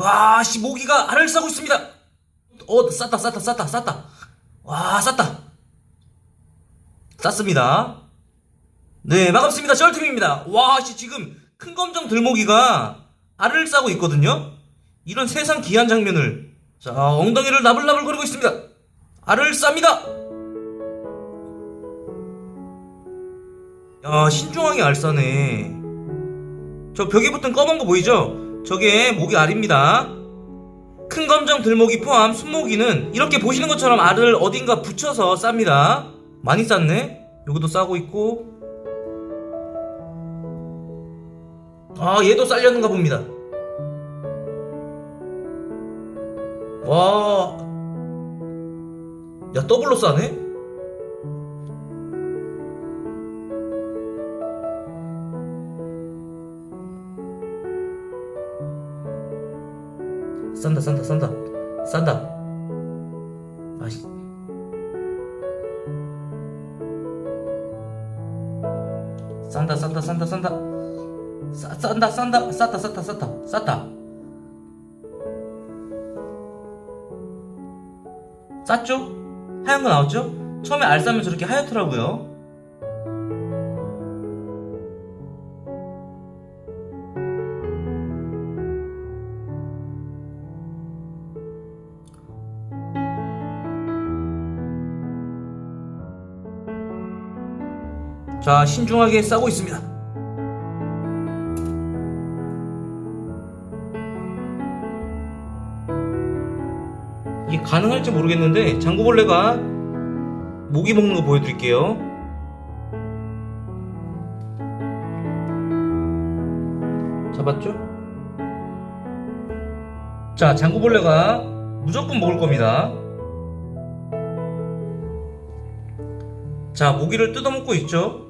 와, 씨, 모기가 알을 싸고 있습니다. 어, 쌌다, 쌌다, 쌌다, 쌌다. 와, 쌌다. 쌌습니다. 네, 반갑습니다. 쩔팀입니다. 와, 씨, 지금 큰 검정 들모기가 알을 싸고 있거든요? 이런 세상 귀한 장면을. 자, 엉덩이를 나불나불 거리고 있습니다. 알을 쌉니다. 야, 신중하게 알 싸네. 저 벽에 붙은 검은 거 보이죠? 저게 모기 알입니다. 큰 검정 들모기 포함 순모기는 이렇게 보시는 것처럼 알을 어딘가 붙여서 쌉니다. 많이 쌌네? 여기도 싸고 있고. 아, 얘도 쌀렸는가 봅니다. 와. 야, 더블로 싸네? 싼다 싼다 싼다 싼다 아씨. 싼다 싼다 싼다 싼다 싸, 싼다 싼다 쌌다 쌌다 쌌다. 쌌다. 쌌죠? 하얀 거 나왔죠? 처음에 알 싸면 저렇게 하얗더라고요 자 신중하게 싸고 있습니다. 이게 가능할지 모르겠는데 장구벌레가 모기 먹는 거 보여드릴게요. 잡았죠? 자 장구벌레가 무조건 먹을 겁니다. 자 모기를 뜯어먹고 있죠